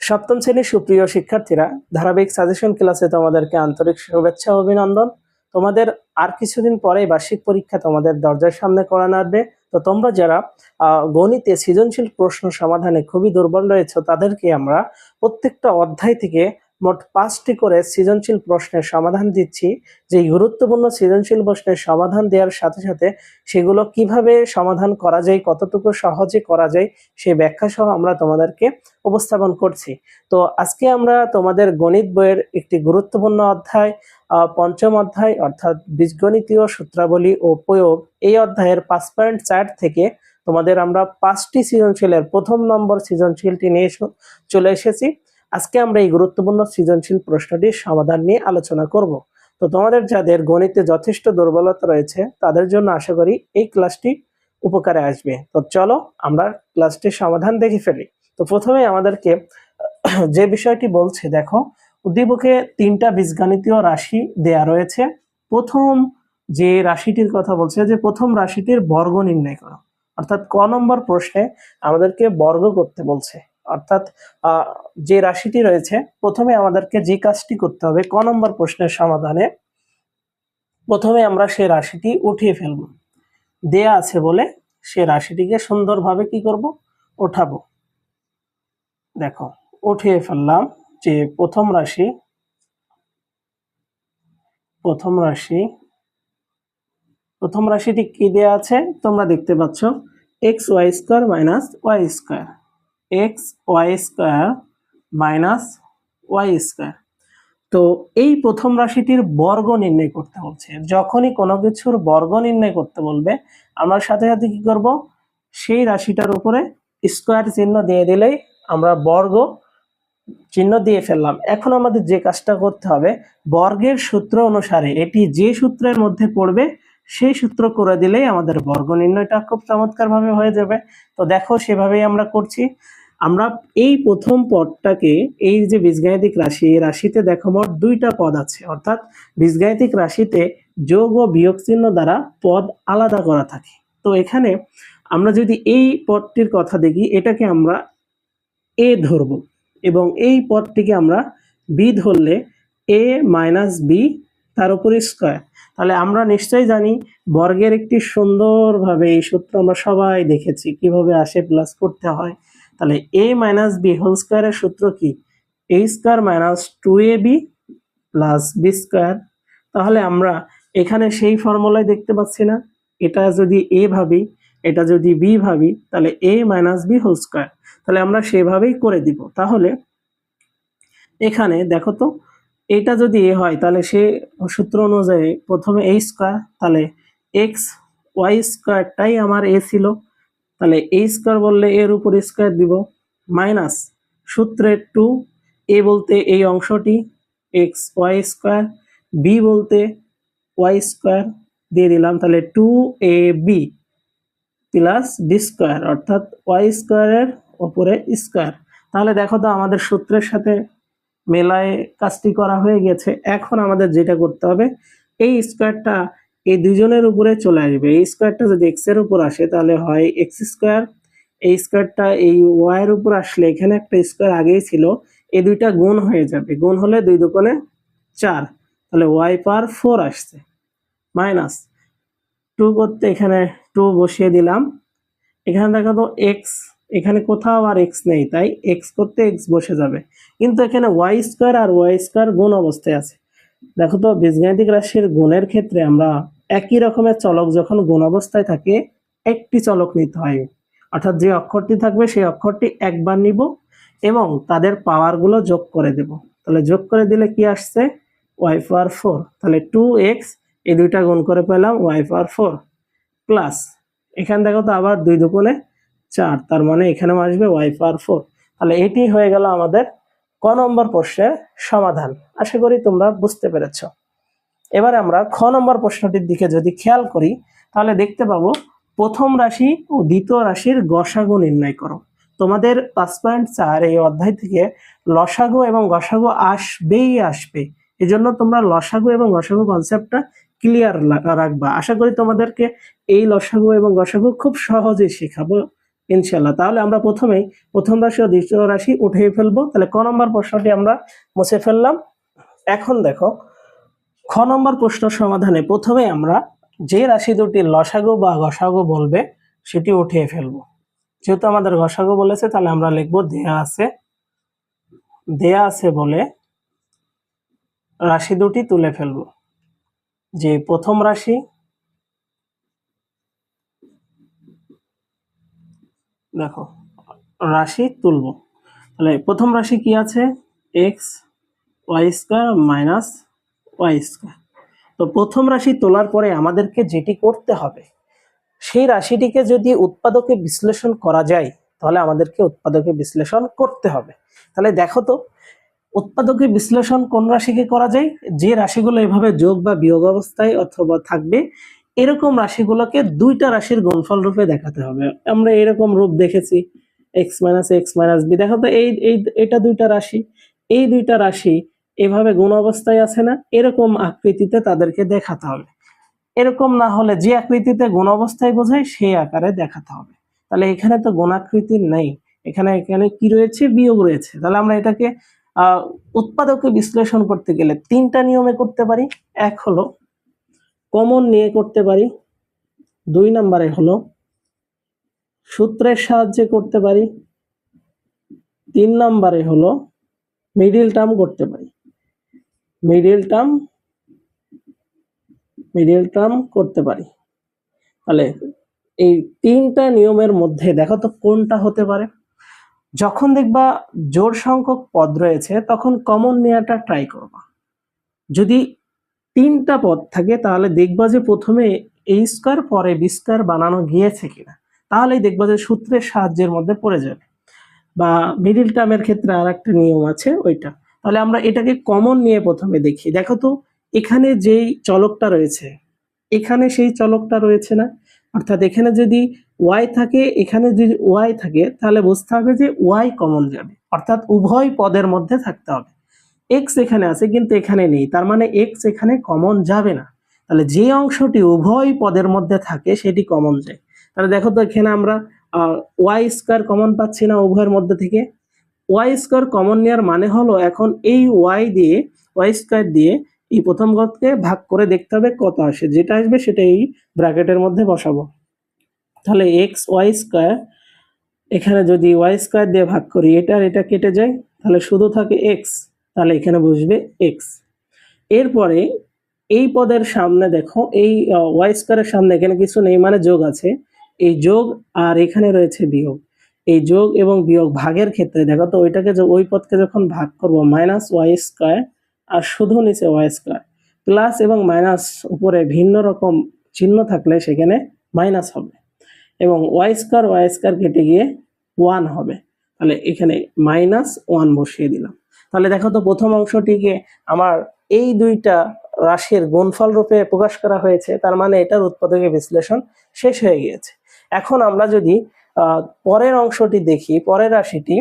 সপ্তম শ্রেণির সুপ্রিয় শিক্ষার্থীরা, ধারাবাহিক সাজেশন ক্লাসে তোমাদেরকে আন্তরিক শুভেচ্ছা অভিনন্দন। তোমাদের আর কিছুদিন পরেই বার্ষিক পরীক্ষা তোমাদের দরজার সামনে করানো আসবে। তো তোমরা যারা গণিতে সৃজনশীল প্রশ্ন সমাধানে খুবই দুর্বল রয়েছে, তাদেরকে আমরা প্রত্যেকটা অধ্যায় থেকে মোট পাঁচটি করে সৃজনশীল প্রশ্নের সমাধান দিচ্ছি। যে গুরুত্বপূর্ণ সৃজনশীল প্রশ্নের সমাধান দেওয়ার সাথে সাথে সেগুলো কীভাবে সমাধান করা যায়, কতটুকু সহজে করা যায় সেই ব্যাখ্যা সহ আমরা তোমাদেরকে উপস্থাপন করছি। তো আজকে আমরা তোমাদের গণিত বইয়ের একটি গুরুত্বপূর্ণ অধ্যায় পঞ্চম অধ্যায় অর্থাৎ বীজগণিতীয় সূত্রাবলী ও প্রয়োগ এই অধ্যায়ের পাঁচ পয়েন্ট চার থেকে তোমাদের আমরা পাঁচটি সৃজনশীলের প্রথম নম্বর সৃজনশীলটি নিয়ে চলে এসেছি। আজকে আমরা এই গুরুত্বপূর্ণ সৃজনশীল প্রশ্নটির সমাধান নিয়ে আলোচনা করব। তো তোমাদের যাদের গণিতে যথেষ্ট দুর্বলতা রয়েছে, তাদের জন্য আশা করি এই ক্লাসটি উপকারে আসবে। তো চলো আমরা ক্লাসটির সমাধান দেখে ফেলি। তো প্রথমে আমাদেরকে যে বিষয়টি বলছে, দেখো, উদ্দীপকে তিনটা বীজগণিতীয় রাশি দেয়া রয়েছে। প্রথম যে রাশিটির কথা বলছে, যে প্রথম রাশিটির বর্গ নির্ণয় করো। অর্থাৎ ক নম্বর প্রশ্নে আমাদেরকে বর্গ করতে বলছে। অর্থাৎ যে রাশিটি রয়েছে, প্রথমে আমাদেরকে যে কাজটি করতে হবে, ক নম্বর প্রশ্নের সমাধানে প্রথমে আমরা সেই রাশিটি উঠিয়ে ফেলব। দেয়া আছে বলে সে রাশিটিকে সুন্দরভাবে কি করব? ওঠাবো। দেখো, উঠিয়ে ফেললাম যে প্রথম রাশি প্রথম রাশি, প্রথম রাশিটি কি দেয়া আছে? তোমরা দেখতে পাচ্ছ, x y square minus y square. X y square minus y square তো এই প্রথম রাশিটির বর্গ নির্ণয় করতে বলছে। যখনই কোনো কিছুর বর্গ নির্ণয় করতে বলবে, আমরা সাথে সাথে কি করব? সেই রাশিটার উপরে স্কোয়ার চিহ্ন দিয়ে দিলেই আমরা বর্গ চিহ্ন দিয়ে ফেললাম। এখন আমাদের যে কাজটা করতে হবে, বর্গের সূত্র অনুসারে, এটি যে সূত্রের মধ্যে পড়বে, সেই সূত্র করে দিলেই আমাদের বর্গ নির্ণয়টা খুব চমৎকার ভাবে হয়ে যাবে। তো দেখো, সেভাবেই আমরা করছি। আমরা এই প্রথম পদটাকে, এই যে বীজগাণিতিক রাশি, এই রাশিতে দেখো মোট দুইটা পদ আছে। অর্থাৎ বীজগাণিতিক রাশিতে যোগ ও বিয়োগ চিহ্ন দ্বারা পদ আলাদা করা থাকে। তো এখানে আমরা যদি এই পদটির কথা দেখি, এটাকে আমরা এ ধরব এবং এই পদটিকে আমরা বি ধরলে এ মাইনাস বি তার উপরে স্কোয়ার তাহলে আমরা নিশ্চয়ই জানি বর্গের একটি সুন্দরভাবে এই সূত্র আমরা সবাই দেখেছি, কীভাবে আসে প্লাস করতে হয়। তাহলে এ মাইনাস বি হোল স্কোয়ারের সূত্র কি? A square minus two a b plus b square তাহলে আমরা এখানে সেই ফর্মুলায় দেখতে পাচ্ছি না। এটা যদি এ ভাবি, এটা যদি বি ভাবি, তাহলে a minus b whole square তাহলে আমরা সেভাবেই করে দিব। তাহলে এখানে দেখো তো, এটা যদি এ হয়, তাহলে সে সূত্র অনুযায়ী প্রথমে এ স্কোয়ার তাহলে এক্স ওয়াই স্কোয়ারটাই আমার এ ছিল। তাহলে এ স্কোয়ার বললে এর উপর স্কোয়ার দিব মাইনাস সূত্রের টু এ বলতে এই অংশটি এক্স ওয়াই স্কোয়ার বি বলতে ওয়াই স্কোয়ার দিয়ে দিলাম, তাহলে two a b plus b square অর্থাৎ ওয়াই স্কোয়ারের ওপরে স্কোয়ার তাহলে দেখো তো আমাদের সূত্রের সাথে মেলায় কাজটি করা হয়ে গেছে, এখন আমাদের যেটা করতে হবে এই স্কোয়ারটা এই দুজনের উপরে চলে আসবে। এই স্কোয়ারটা যদি এক্সের উপর আসে, তাহলে হয় এক্স স্কোয়ার এই স্কোয়ারটা এই ওয়াই এর উপর আসলে এখানে একটা স্কোয়ার আগেই ছিল। এই দুইটা গুণ হয়ে যাবে। গুণ হলে দুই দুকোণে চার। তাহলে ওয়াই পার ফোর আসছে। মাইনাস টু করতে এখানে টু বসিয়ে দিলাম। এখানে দেখো তো এক্স এখানে কোথাও আর এক্স নেই, তাই এক্স করতে এক্স বসে যাবে। কিন্তু এখানে ওয়াই স্কোয়ার আর ওয়াই স্কোয়ার গুণ অবস্থায় আছে। দেখো তো বীজগাণিতিক রাশির গুণের ক্ষেত্রে আমরা একই রকমের চলক যখন গুণ অবস্থায় থাকে, একটি চলক নিতে হয়। অর্থাৎ যে অক্ষরটি থাকবে, সেই অক্ষরটি একবার নিব এবং তাদের পাওয়ারগুলো যোগ করে দেব। তাহলে যোগ করে দিলে কি আসছে? ওয়াই পাওয়ার ফোর তাহলে টু এক্স এই দুইটা গুণ করে পেলাম ওয়াই পাওয়ার ফোর প্লাস এখান দেখো তো আবার দুই দুগুণে চার, তার মানে এখানেও আসবে ওয়াই পাওয়ার ফোর তাহলে এটি হয়ে গেল আমাদের ক নম্বর প্রশ্নের সমাধান। আশা করি তোমরা বুঝতে পেরেছ। এবার আমরা খ নম্বর প্রশ্নটির দিকে যদি খেয়াল করি, তাহলে দেখতে পাবো প্রথম রাশি ও দ্বিতীয় রাশির গসাগু নির্ণয় করো। তোমাদের পাঁচ পয়েন্ট চার এই অধ্যায় থেকে লসাগু এবং গসাগু আসবেই আসবে। এজন্য তোমরা লসাগু এবং গসাগু কনসেপ্টটা ক্লিয়ার রাখবা। আশা করি তোমাদেরকে এই লসাগু এবং গসাগু খুব সহজে শেখাবো ইনশাল্লাহ তাহলে আমরা প্রথমেই প্রথম রাশি ও দ্বিতীয় রাশি উঠিয়ে ফেলব। তাহলে ক নম্বর প্রশ্নটি আমরা মুছে ফেললাম। এখন দেখো খ নম্বর প্রশ্ন সমাধানে প্রথমে আমরা যে রাশি দুটি লসাগু বা গসাগু বলবে, সেটি উঠিয়ে ফেলব। যেহেতু আমাদের গসাগু বলেছে, তাহলে আমরা লিখব দেয়া আছে দেয়া আছে বলে রাশি দুটি তুলে ফেলব। যে প্রথম রাশি, দেখো, রাশি তুলবো। তাহলে প্রথম রাশি কি আছে? X y square minus y square তো প্রথম রাশি তোলার পরে আমাদেরকে যেটি করতে হবে, সেই রাশিটিকে যদি উৎপাদকে বিশ্লেষণ করা যায়, তাহলে আমাদেরকে উৎপাদকে বিশ্লেষণ করতে হবে। তাহলে দেখো তো, উৎপাদকে বিশ্লেষণ কোন রাশিকে করা যায়? যে রাশিগুলো এভাবে যোগ বা বিয়োগ অবস্থায় অথবা থাকবে, এরকম রাশিগুলোকে দুইটা রাশির গুণফল রূপে দেখাতে হবে। আমরা এরকম রূপ দেখেছি x minus x minus b দেখো তো এই, এটা দুইটা রাশি, এই দুইটা রাশি এভাবে গুণ অবস্থায় আছে না, এরকম আকৃতিতে তাদেরকে দেখাতে হবে। এরকম না হলে যে আকৃতিতে গুণ অবস্থায় বোঝায়, সেই আকারে দেখাতে হবে। তাহলে এখানে তো গুণাকৃতির নেই। এখানে এখানে কি রয়েছে? বিয়োগ রয়েছে। তাহলে আমরা এটাকে উৎপাদকে বিশ্লেষণ করতে গেলে তিনটা নিয়মে করতে পারি। এক হলো কমন নিয়ে করতে পারি। দুই নম্বরে হলো সূত্রের সাহায্যে করতে পারি। তিন নম্বরে হলো মিডিল টার্ম করতে পারি। মিডিল টার্ম মিডিল টার্ম করতে পারি। তাহলে এই তিনটা নিয়মের মধ্যে দেখো তো কোনটা হতে পারে। যখন দেখবা জোর সংখ্যক পদ রয়েছে, তখন কমন নেওয়াটা ট্রাই করবা। যদি তিনটা পদ থাকে, তাহলে দেখবা যে প্রথমে এই স্কোয়ার পরে বি স্কোয়ার বানানো গিয়েছে কিনা। তাহলেই দেখবা যে সূত্রের সাহায্যের মধ্যে পড়ে যাবে। বা মিডিল টার্মের ক্ষেত্রে আর একটা নিয়ম আছে, ওইটা। তাহলে আমরা এটাকে কমন নিয়ে প্রথমে দেখি। দেখো তো, এখানে যেই চলকটা রয়েছে, এখানে সেই চলকটা রয়েছে না? অর্থাৎ এখানে যদি ওয়াই থাকে, এখানে যদি ওয়াই থাকে, তাহলে বুঝতে হবে যে ওয়াই কমন যাবে। অর্থাৎ উভয় পদের মধ্যে থাকতে হবে। এক্স এখানে আছে, কিন্তু এখানে নেই। তার মানে এক্স এখানে কমন যাবে না। তাহলে যে অংশটি উভয় পদের মধ্যে থাকে, সেটি কমন যায়। তাহলে দেখো তো, এখানে আমরা ওয়াই স্কোয়ার কমন পাচ্ছি না উভয়ের মধ্যে থেকে? ওয়াই স্কোয়ার কমন নেওয়ার মানে হলো এখন এই ওয়াই দিয়ে, ওয়াই স্কোয়ার দিয়ে এই প্রথম পদকে ভাগ করে দেখতে হবে কত আসে। যেটা আসবে সেটা এই ব্র্যাকেটের মধ্যে বসাবো। তাহলে এক্স ওয়াই স্কোয়ার, এখানে যদি ওয়াই স্কোয়ার দিয়ে ভাগ করি, এটা আর এটা কেটে যায়, তাহলে শুধু থাকে এক্স তাহলে এখানে বসবে এক্স এরপরে এই পদের সামনে দেখো, এই ওয়াই স্কোয়ারের সামনে এখানে কিছু নেই মানে যোগ আছে। এই যোগ আর এখানে রয়েছে বিয়োগ। এই যোগ এবং বিয়োগ ভাগের ক্ষেত্রে, দেখো তো ওইটাকে যে- ওই পদকে যখন ভাগ করব মাইনাস ওয়াই স্কোয়ার আর শুধু নিচে ওয়াই স্কোয়ার প্লাস এবং মাইনাস উপরে ভিন্ন রকম চিহ্ন থাকলে সেখানে মাইনাস হবে এবং ওয়াই স্কোয়ার ওয়াই স্কোয়ার কেটে গিয়ে ওয়ান হবে। তাহলে এখানে মাইনাস ওয়ান বসিয়ে দিলাম। তাহলে দেখো তো প্রথম অংশটিকে আমার এই দুইটা রাশির গুণফল রূপে প্রকাশ করা হয়েছে, তার মানে এটার উৎপাদকের বিশ্লেষণ শেষ হয়ে গিয়েছে। এখন আমরা যদি পরের অংশটি দেখি, পরের রাশিটি।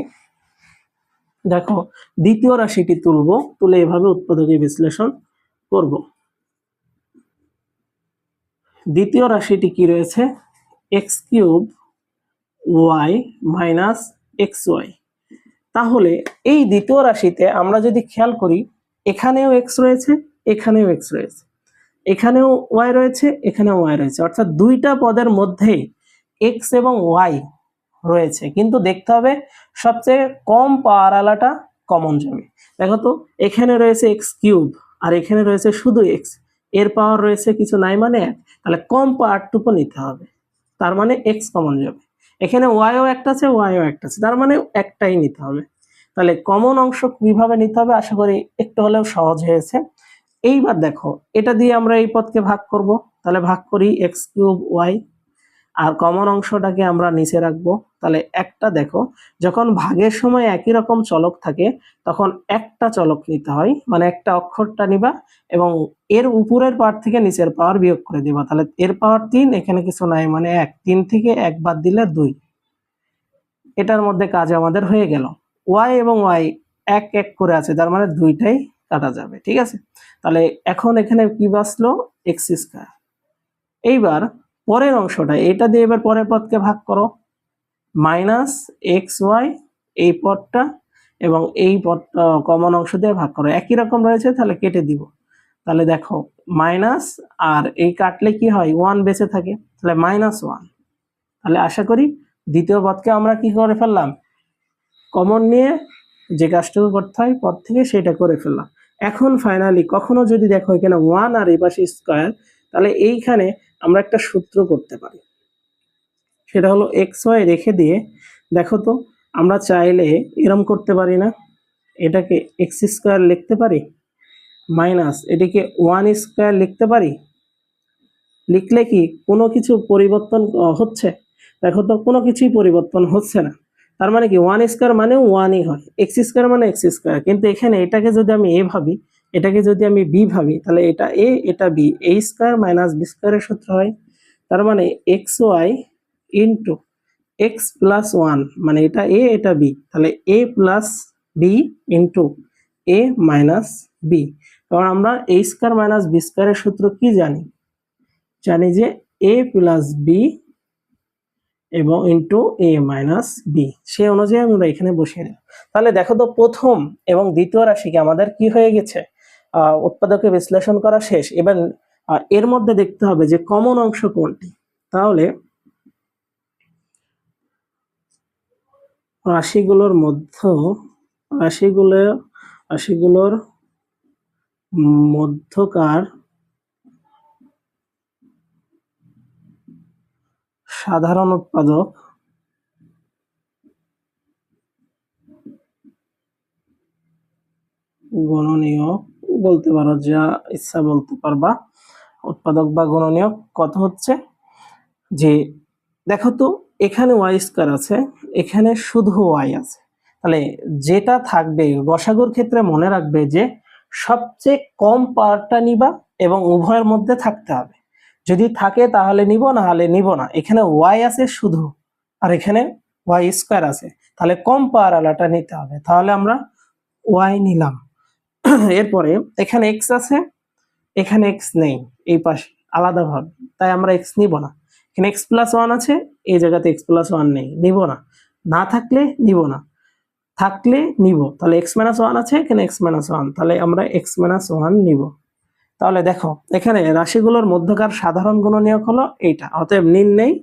দেখো, দ্বিতীয় রাশিটি তুলব, তুলে এভাবে উৎপাদকের বিশ্লেষণ করব। দ্বিতীয় রাশিটি কি রয়েছে? X cube y minus x y. তাহলে এই দ্বিতীয় রাশিতে আমরা যদি খেয়াল করি, এখানেও এক্স রয়েছে, এখানেও এক্স রয়েছে। এখানেও ওয়াই রয়েছে, এখানেও ওয়াই রয়েছে। অর্থাৎ দুইটা পদের মধ্যেই এক্স এবং ওয়াই রয়েছে। কিন্তু দেখতে হবে সবচেয়ে কম পাওয়ার আলাটা কমন যাবে দেখো তো, এখানে রয়েছে এক্স কিউব আর এখানে রয়েছে শুধু এক্সের পাওয়ার রয়েছে কিছু নাই মানে এক। তাহলে কম পাওয়ারটুকু নিতে হবে। তার মানে এক্স কমন যাবে এখানে ওয়াইও একটা আছে ওয়াইও একটা আছে। তার মানে একটাই নিতে হবে। তাহলে কমন অংশ কীভাবে নিতে হবে? আশা করি একটু হলেও সহজ হয়েছে। এইবার দেখো, এটা দিয়ে আমরা এই পদকে ভাগ করব। তাহলে ভাগ করি এক্স কিউব ওয়াই আর কমন অংশটাকে আমরা নিচে রাখব। তাহলে একটা দেখো, যখন ভাগের সময় একই রকম চলক থাকে, তখন একটা চলক নিতে হয় মানে একটা অক্ষরটা নিবা এবং এর উপরের পাওয়ার থেকে নিচের পাওয়ার বিয়োগ করে দিবা। তাহলে এর পাওয়ার তিন, এখানে কিছু নাই মানে এক। তিন থেকে এক বাদ দিলে দুই। এটার মধ্যে কাজ আমাদের হয়ে গেল। ওয়াই এবং ওয়াই এক এক করে আছে, তার মানে দুইটাই কাটা যাবে, ঠিক আছে? তাহলে এখন এখানে কি বাঁচলো? এক্স স্কোয়ার এইবার পরের অংশটা, এটা দিয়ে এবার পরের পদকে ভাগ করো। মাইনাস এক্স ওয়াই, এই পদটা এবং এই পদ কমন অংশ দিয়ে ভাগ করো। একই রকম রয়েছে, তাহলে কেটে দিব। তাহলে দেখো, মাইনাস আর এই কাটলে কি হয়? ওয়ান বেঁচে থাকে, তাহলে মাইনাস ওয়ান। তাহলে আশা করি দ্বিতীয় পদকে আমরা কি করে ফেললাম? কমন নিয়ে যে কাজটুকু করতে হয়, পদ থেকে সেটা করে ফেললাম। এখন ফাইনালি কখনো যদি দেখো এখানে ওয়ান আর এই পাশে স্কোয়ার তাহলে এইখানে আমরা একটা সূত্র করতে পারি। সেটা হলো এক্স ওয়াই রেখে দিয়ে, দেখো তো, আমরা চাইলে এরম করতে পারি না। এটাকে এক্স স্কোয়ার লিখতে পারি মাইনাস এটিকে ওয়ান স্কোয়ার লিখতে পারি। লিখলে কি কোনো কিছু পরিবর্তন হচ্ছে? দেখো তো, কোনো কিছুই পরিবর্তন হচ্ছে না। তার মানে কি ওয়ান স্কোয়ার মানে ওয়ানই হয়। এক্স স্কোয়ার মানে এক্স স্কোয়ার কিন্তু এখানে এটাকে যদি আমি এ ভাবি এটাকে যদি আমি বি ভাবি, তাহলে এটা এ এটা b a square minus b স্কোয়ারের সূত্র হয়। তার মানে x y into x plus one মানে এটা এ এটা বি তাহলে a plus b into a minus b কারণ আমরা এ স্কোয়ার মাইনাস বি স্কোয়ারের সূত্র কি জানি? জানি যে এ প্লাস বি এবং ইন্টু এ মাইনাস বি সে অনুযায়ী আমরা এখানে বসিয়ে দিলাম। তাহলে দেখো তো প্রথম এবং দ্বিতীয় রাশিকে আমাদের কি হয়ে গেছে? উৎপাদকে বিশ্লেষণ করা শেষ। এবার এর মধ্যে দেখতে হবে যে কমন অংশ কোনটি। তাহলে, রাশিগুলোর মধ্য, রাশিগুলো, রাশিগুলোর মধ্যকার সাধারণ উৎপাদক গণনীয় বলতে পারো যা ইচ্ছা বলতে পারবা, উৎপাদক বা গণনীয় কত হচ্ছে? যে দেখো তো, এখানে ওয়াই স্কোয়ার আছে, এখানে শুধু ওয়াই আছে। তাহলে যেটা থাকবে, গসাগুর ক্ষেত্রে মনে রাখবে যে সবচেয়ে কম পাওয়ারটা নিবা এবং উভয়ের মধ্যে থাকতে হবে। যদি থাকে তাহলে নিব, না হলে নিব না। এখানে ওয়াই আছে শুধু, আর এখানে ওয়াই স্কোয়ার আছে। তাহলে কম পাওয়ার আলাটা নিতে হবে। তাহলে আমরা ওয়াই নিলাম। এরপরে এখানে এক্স আছে, এখানে এক্স নেই, এই পাশে আলাদা আলাদাভাবে তাই আমরা এক্স নিব না। এখানে এক্স প্লাস ওয়ান আছে, এই জায়গাতে এক্স প্লাস ওয়ান নেই, নিব না। না থাকলে নিব না। থাকলে নিব, তাহলে এক্স মাইনাস ওয়ান আছে, এখানে এক্স মাইনাস ওয়ান তাহলে আমরা এক্স মাইনাস ওয়ান নিব। তাহলে দেখো, এখানে রাশিগুলোর মধ্যকার সাধারণ গুণনীয়ক হলো এইটা, অতএব নির্ণয়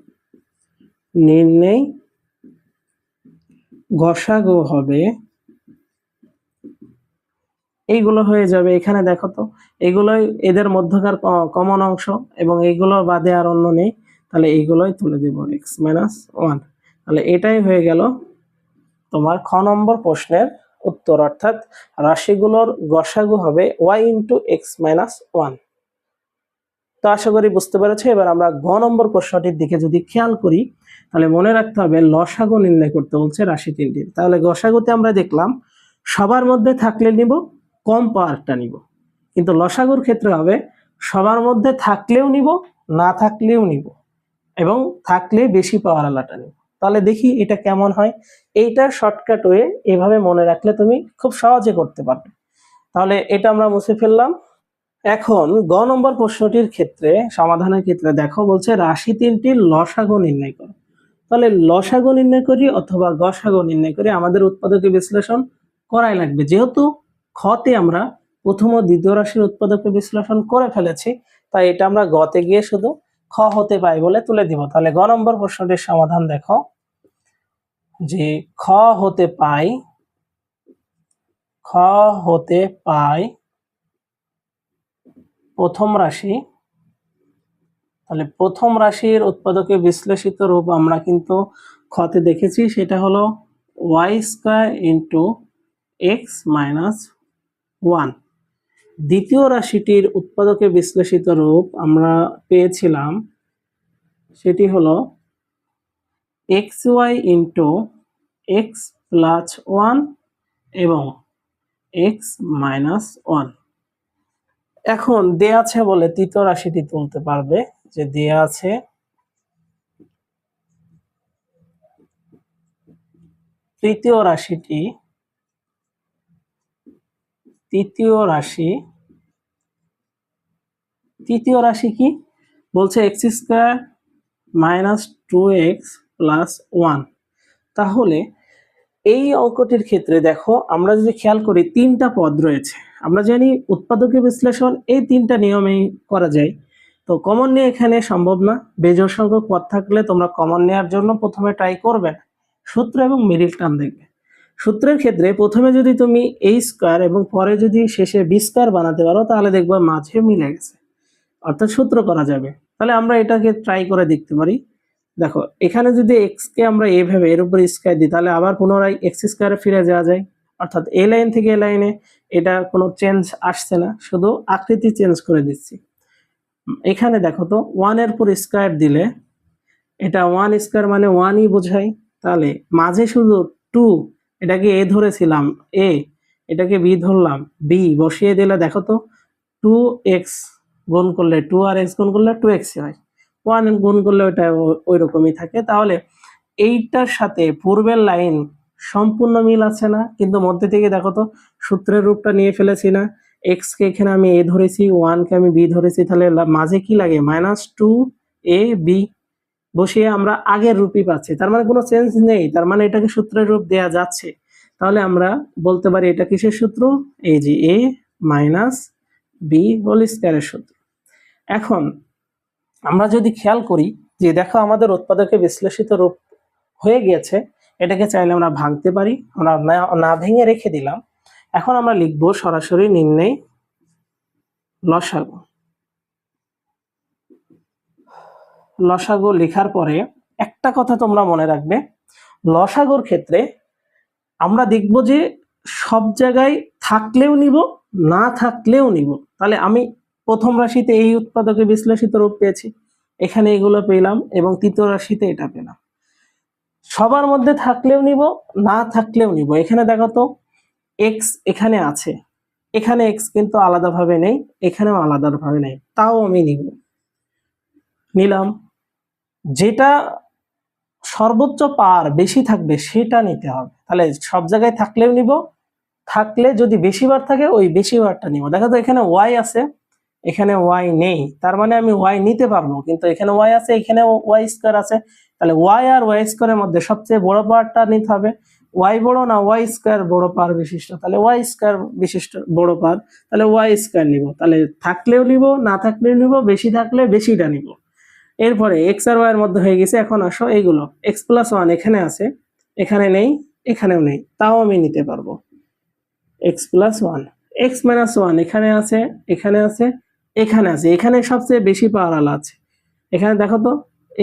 নির্ণয় গসাগু হবে এইগুলো হয়ে যাবে। এখানে দেখো তো, এগুলোই এদের মধ্যকার কমন অংশ এবং এইগুলো বাদে আর অন্য নেই। তাহলে এইগুলোই তুলে দেব এক্স মাইনাস ওয়ান তাহলে এটাই হয়ে গেল তোমার খ নম্বর প্রশ্নের উত্তর। অর্থাৎ রাশিগুলোর গসাগু হবে y into x minus one তো আশা করি বুঝতে পেরেছ। এবার আমরা গ নম্বর প্রশ্নটির দিকে যদি খেয়াল করি, তাহলে মনে রাখতে হবে লসাগু নির্ণয় করতে বলছে রাশি তিনটির। তাহলে গসাগুতে আমরা দেখলাম, সবার মধ্যে থাকলে নিব কম পাওয়ারটা নিব। কিন্তু লসাগুর ক্ষেত্রে হবে, সবার মধ্যে থাকলেও নিব, না থাকলেও নিব এবং থাকলে বেশি পাওয়ার আলাটা নিব। তাহলে দেখি এটা কেমন হয়। এইটার শর্টকাট ওয়ে এভাবে মনে রাখলে তুমি খুব সহজে করতে পারবে। তাহলে এটা আমরা মুছে ফেললাম। এখন গ নম্বর প্রশ্নটির ক্ষেত্রে, সমাধানের ক্ষেত্রে দেখো বলছে রাশি তিনটির লসাগু নির্ণয় করো। তাহলে লসাগু নির্ণয় করি অথবা গসাগু নির্ণয় করি, আমাদের উৎপাদকে বিশ্লেষণ করাই লাগবে। যেহেতু খতে আমরা প্রথম ও দ্বিতীয় রাশির উৎপাদককে বিশ্লেষণ করে ফেলেছি, তাই এটা আমরা গতে গিয়ে শুধু খ হতে পাই বলে তুলে দিব। তাহলে গ নম্বর প্রশ্নটির সমাধান দেখো, যে খ হতে পাই, খ হতে পাই প্রথম রাশি, তাহলে প্রথম রাশির উৎপাদকে বিশ্লেষিত রূপ আমরা কিন্তু খতে দেখেছি, সেটা হলো y square into x minus one. দ্বিতীয় রাশিটির উৎপাদকে বিশ্লেষিত রূপ আমরা পেয়েছিলাম, সেটি হলো x y into x plus one এবং এক্স মাইনাস ওয়ান। এখন দেয়া আছে বলে তৃতীয় রাশিটি তুলতে পারবে যে দেয়া আছে তৃতীয় রাশিটি তৃতীয় রাশি তৃতীয় রাশি কি? বলছে x square minus two x plus one তাহলে এই অঙ্কটির ক্ষেত্রে দেখো, আমরা যদি খেয়াল করি তিনটা পদ রয়েছে। আমরা জানি উৎপাদকীয় বিশ্লেষণ, এই তিনটা নিয়মেই করা যায়। তো কমন নিয়ে এখানে সম্ভব না। বেজোড় সংখ্যক পদ থাকলে তোমরা কমন নেওয়ার জন্য প্রথমে ট্রাই করবে সূত্র এবং মিডিল টার্ম দেখবে। সূত্রের ক্ষেত্রে প্রথমে যদি তুমি এই স্কোয়ার এবং পরে যদি শেষে বি স্কোয়ার বানাতে পারো, তাহলে দেখবে মাঝে মিলে গেছে। অর্থাৎ সূত্র করা যাবে। তাহলে আমরা এটাকে ট্রাই করে দেখতে পারি। দেখো, এখানে যদি এক্স কে আমরা এইভাবে এর উপর স্কোয়ার দিই, তাহলে আবার পুনরায় এক্স স্কোয়ারে ফিরে যাওয়া যায়। অর্থাৎ এ লাইন থেকে এ লাইনে এটা কোনো চেঞ্জ আসছে না, শুধু আকৃতি চেঞ্জ করে দিচ্ছি। এখানে দেখো তো ওয়ানের পর স্কোয়ার দিলে এটা ওয়ান স্কোয়ার মানে ওয়ানই বোঝায়। তাহলে মাঝে শুধু টু এটাকে এ ধরেছিলাম, এ, এটাকে বি ধরলাম, বি, বসিয়ে দিলে দেখো তো টু এক্স গুণ করলে টু আর এক্স গুণ করলে টু এক্স হয়। ওয়ান গুণ করলে ওটা ওই রকমই থাকে। তাহলে এইটার সাথে পূর্বের লাইন সম্পূর্ণ মিল আছে না? কিন্তু মধ্যে থেকে দেখো তো সূত্রের রূপটা নিয়ে ফেলেছি না। এক্স কে এখানে আমি এ ধরেছি ওয়ান কে আমি বি ধরেছি, তাহলে মাঝে কি লাগে? মাইনাস টু এ বি বসিয়ে আমরা আগের রূপই পাচ্ছি। তার মানে কোনো চেঞ্জ নেই। তার মানে এটাকে সূত্রের রূপ দেয়া যাচ্ছে। তাহলে আমরা বলতে পারি এটা কিসের সূত্র? এই যে এ মাইনাস বি হোল স্কোয়ারের সূত্র। এখন আমরা যদি খেয়াল করি যে দেখো আমাদের উৎপাদকে বিশ্লেষিত রূপ হয়ে গিয়েছে, এটাকে চাইলে আমরা ভাঙতে পারি। আমরা না- ভেঙে রেখে দিলাম। এখন আমরা লিখব সরাসরি নির্ণয় লসাগু। লসাগু লেখার পরে একটা কথা তোমরা মনে রাখবে। লসাগুর ক্ষেত্রে আমরা দেখব যে সব জায়গায় থাকলেও নিব, না থাকলেও নিব। তাহলে আমি প্রথম রাশিতে এই উৎপাদকে বিশ্লেষিত রূপ পেয়েছি, এখানে এগুলো পেলাম এবং তৃতীয় রাশিতে এটা পেলাম। সবার মধ্যে থাকলেও নিব, না থাকলেও নিব। এখানে দেখো তো এক্স এখানে আছে। এখানে এক্স কিন্তু আলাদাভাবে নেই, এখানেও আলাদাভাবে নেই। তাও আমি নিব। নিলাম। যেটা সর্বোচ্চ পার বেশি থাকবে সেটা নিতে হবে। তাহলে সব জায়গায় থাকলেও নিব, থাকলে যদি বেশি বার থাকে ওই বেশি বারটা নিব। দেখো তো এখানে ওয়াই আছে, এখানে ওয়াই নেই, তার মানে আমি ওয়াই নিতে পারব, কিন্তু এখানে ওয়াই আছে, এখানে ওয়াই স্কোয়ার আছে। তাহলে ওয়াই আর ওয়াই স্কোয়ারের মধ্যে সবচেয়ে বড় পাওয়ারটা নিতে হবে। ওয়াই বড় না ওয়াই স্কোয়ার বড় পার বিশিষ্ট? তাহলে ওয়াই স্কোয়ার বিশিষ্ট বড় পার তাহলে ওয়াই স্কোয়ার নিব। তাহলে থাকলেও নিব, না থাকলেও নিব, বেশি থাকলে বেশিটা নিব। এরপরে এক্স আর ওয়াই এর মধ্যে হয়ে গেছে, এখন আসো এইগুলো। এক্স প্লাস ওয়ান এখানে আছে, এখানে নেই, এখানেও নেই, তাও আমি নিতে পারব। X plus one x minus one এখানে আছে এখানে আছে এখানে আছে। এখানে সবচেয়ে বেশি পাওয়ার আছে। এখানে দেখো তো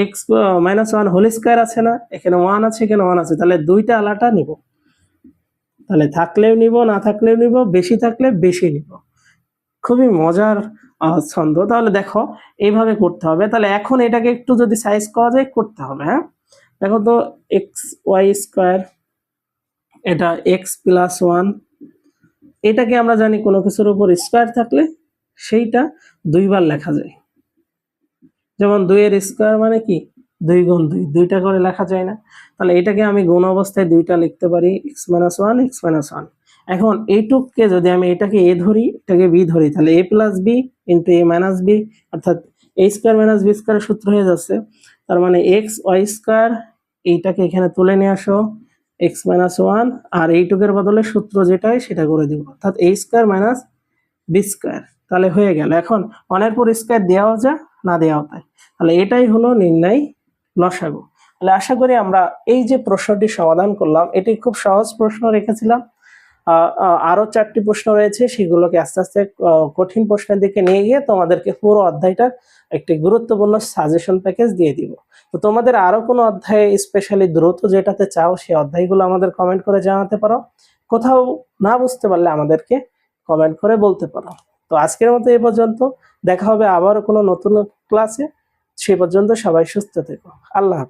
x minus one whole square আছে না, এখানে ওয়ান আছে, এখানে ওয়ান আছে, তাহলে দুইটা আলাটা নিব। তাহলে থাকলেও নিব, না থাকলেও নিব, বেশি থাকলে বেশি নিব। খুবই মজার ছন্দ। তাহলে দেখো, এইভাবে করতে হবে। তাহলে এখন এটাকে একটু যদি সাইজ করা যায়, করতে হবে হ্যাঁ? দেখো তো এক্স ওয়াই স্কোয়ার এটা এক্স প্লাস ওয়ান এটাকে আমরা জানি কোনো কিছুর উপর স্কোয়ার থাকলে সেইটা দুইবার লেখা যায়। যেমন দুইয়ের স্কোয়ার মানে কি? দুই গুণ দুই, দুইটা করে লেখা যায় না। তাহলে এটাকে আমি গুণ অবস্থায় দুইটা লিখতে পারি x minus one x minus one এখন এইটুককে যদি আমি এটাকে এ ধরি, এটাকে বি ধরি, তাহলে a plus b into a minus b অর্থাৎ এ স্কোয়ার মাইনাস বি স্কোয়ারের সূত্র হয়ে যাচ্ছে। তার মানে এক্স ওয়াই স্কোয়ার এইটাকে এখানে তুলে নিয়ে আসো এক্স মাইনাস ওয়ান আর এইটুকের বদলে সূত্র যেটাই, সেটা করে দিব। অর্থাৎ a square minus b square তাহলে হয়ে গেল। এখন ওয়ানের পর স্কোয়ার দেওয়াও যা, না দেওয়াও তাই। তাহলে এটাই হলো নির্ণয় লসাগু। তাহলে আশা করি আমরা এই যে প্রশ্নটি সমাধান করলাম, এটি খুব সহজ প্রশ্ন রেখেছিলাম। আহ, আহ, আরও চারটি প্রশ্ন রয়েছে সেগুলোকে আস্তে আস্তে কঠিন প্রশ্নের দিকে নিয়ে গিয়ে তোমাদেরকে পুরো অধ্যায়টা একটি গুরুত্বপূর্ণ সাজেশন প্যাকেজ দিয়ে দিব। তো তোমাদের আরও কোনো অধ্যায় স্পেশালি দ্রুত যেটাতে চাও সেই অধ্যায়গুলো আমাদের কমেন্ট করে জানাতে পারো। কোথাও না বুঝতে পারলে আমাদেরকে কমেন্ট করে বলতে পারো। তো আজকের মতো এই পর্যন্ত দেখা হবে আবারও কোনো নতুন ক্লাসে সে পর্যন্ত সবাই সুস্থ থেকো। আল্লাহ হাফেজ।